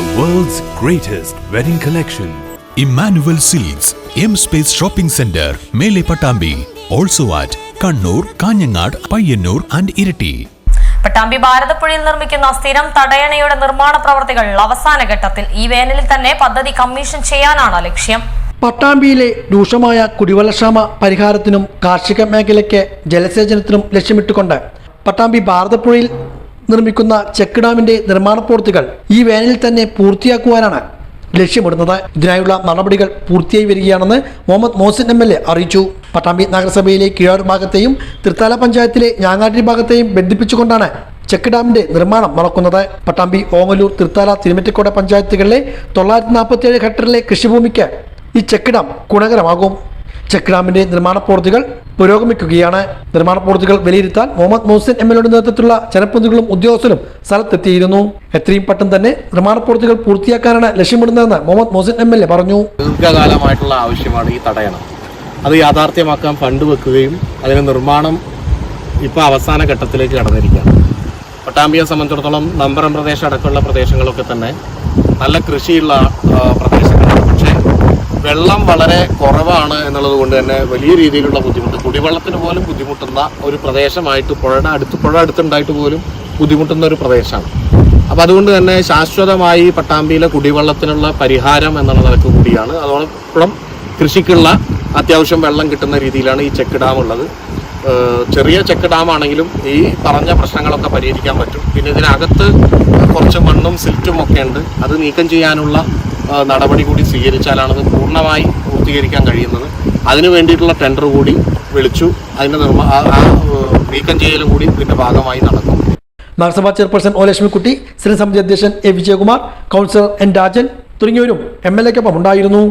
The world's greatest wedding collection. Emmanuel Silks, M Space Shopping Center, Mele Patambi. Also at Kannur, Kanyangad, Payyanur and Irati. Pattambi ഭാരതപ്പുഴയിൽ നിർമ്മിക്കുന്ന സ്ഥിരം തടയണയുടെ നിർമ്മാണ പ്രവർത്തികൾ അവസാന ഘട്ടത്തിൽ ഈ വേനലിൽ തന്നെ പദ്ധതി കമ്മീഷൻ ചെയ്യാനാണ് ലക്ഷ്യം പട്ടാമ്പിയിലെ രൂക്ഷമായ കുടിവെള്ളക്ഷാമ പരിഹാരത്തിനും കാർഷിക മേഖലയ്ക്ക് ജലസേചനത്തിനും ലക്ഷ്യമിട്ടുകൊണ്ട് പട്ടാമ്പി ഭാരതപ്പുഴയിൽ നിർമ്മിക്കുന്ന ചെക്ക് ഡാമിന്റെ നിർമ്മാണ പ്രവൃത്തികൾ ഈ വേനലിൽ തന്നെ പൂർത്തിയാക്കുവാനാണ് ലക്ഷ്യമിടുന്നത്. ഇതിനായുള്ള നടപടികൾ പൂർത്തിയായി വരികയാണെന്ന് Muhammad Mohsin M L A അറിയിച്ചു. പട്ടാമ്പി നഗരസഭയിലെ കീഴാർ ഭാഗത്തെയും തൃത്താല പഞ്ചായത്തിലെ ഞാങ്ങാട്ടി ഭാഗത്തെയും ബന്ധിപ്പിച്ചുകൊണ്ടാണ് ചെക്ക് ഡാമിന്റെ നിർമ്മാണം നടക്കുന്നത്. പട്ടാമ്പി ഓങ്ങല്ലൂർ തൃത്താല തിരുമറ്റക്കോട പഞ്ചായത്തുകളിലെ തൊള്ളായിരത്തി നാൽപ്പത്തിയേഴ് ഹെക്ടറിലെ കൃഷിഭൂമിക്ക് ഈ ചെക്ക് ഡാം ഗുണകരമാകും. ചെക്ക് ഡാമിന്റെ നിർമ്മാണ പ്രവൃത്തികൾ പുരോഗമിക്കുകയാണ്. നിർമ്മാണ പ്രവൃത്തികൾ വിലയിരുത്താൻ മുഹമ്മദ് മോഹസിൻ എം എൽ എയുടെ നേതൃത്വത്തിലുള്ള ജനപ്രതിനിധികളും ഉദ്യോഗസ്ഥരും സ്ഥലത്തെത്തിയിരുന്നു. എത്രയും പെട്ടെന്ന് തന്നെ നിർമ്മാണ പ്രവൃത്തികൾ പൂർത്തിയാക്കാനാണ് ലക്ഷ്യമിടുന്നതെന്ന് Muhammad Mohsin M L A പറഞ്ഞു. ദീർഘകാലമായിട്ടുള്ള ആവശ്യമാണ് ഈ തടയണം. അത് യാഥാർത്ഥ്യമാക്കാൻ ഫണ്ട് വെക്കുകയും അതിന് നിർമ്മാണം ഇപ്പോൾ അവസാന ഘട്ടത്തിലേക്ക് കടന്നിരിക്കുകയാണ്. പട്ടാമ്പിയെ സംബന്ധിച്ചിടത്തോളം നമ്പറം പ്രദേശം അടക്കമുള്ള പ്രദേശങ്ങളൊക്കെ തന്നെ നല്ല കൃഷിയുള്ള പക്ഷേ വെള്ളം വളരെ കുറവാണ് എന്നുള്ളത് കൊണ്ട് തന്നെ വലിയ രീതിയിലുള്ള ബുദ്ധിമുട്ട്. കുടിവെള്ളത്തിന് പോലും ബുദ്ധിമുട്ടുന്ന ഒരു പ്രദേശമായിട്ട് പുഴയുടെ അടുത്ത് പുഴ അടുത്തുണ്ടായിട്ട് പോലും ബുദ്ധിമുട്ടുന്ന ഒരു പ്രദേശമാണ്. അപ്പോൾ അതുകൊണ്ട് തന്നെ ശാശ്വതമായി പട്ടാമ്പിയിലെ കുടിവെള്ളത്തിനുള്ള പരിഹാരം എന്നുള്ള നിലയ്ക്ക് കൂടിയാണ്. അതോടൊപ്പം കൃഷിക്കുള്ള അത്യാവശ്യം വെള്ളം കിട്ടുന്ന രീതിയിലാണ് ഈ ചെക്ക് ഡാം ഉള്ളത്. ചെറിയ ചെക്ക് ഡാം ആണെങ്കിലും ഈ പറഞ്ഞ പ്രശ്നങ്ങളൊക്കെ പരിഹരിക്കാൻ പറ്റും. പിന്നെ ഇതിനകത്ത് കുറച്ച് മണ്ണും സിൽറ്റും ഒക്കെ ഉണ്ട്. അത് നീക്കം ചെയ്യാനുള്ള നടപടി കൂടി സ്വീകരിച്ചാലാണത് പൂർണമായി പൂർത്തീകരിക്കാൻ കഴിയുന്നത്. അതിനു വേണ്ടിയിട്ടുള്ള ടെൻഡർ കൂടി വിളിച്ചു. അതിന്റെ നിർമ്മാ ആ നീക്കം ചെയ്യലും കൂടി ഇതിന്റെ ഭാഗമായി നടക്കും. നഗരസഭാ ചെയർപേഴ്സൺ ഒ ലക്ഷ്മിക്കുട്ടി സ്ഥിരം സമിതി അധ്യക്ഷൻ A Vijayakumar councillor N Rajan തുടങ്ങിയവരും എം എൽ എക്കൊപ്പം ഉണ്ടായിരുന്നു.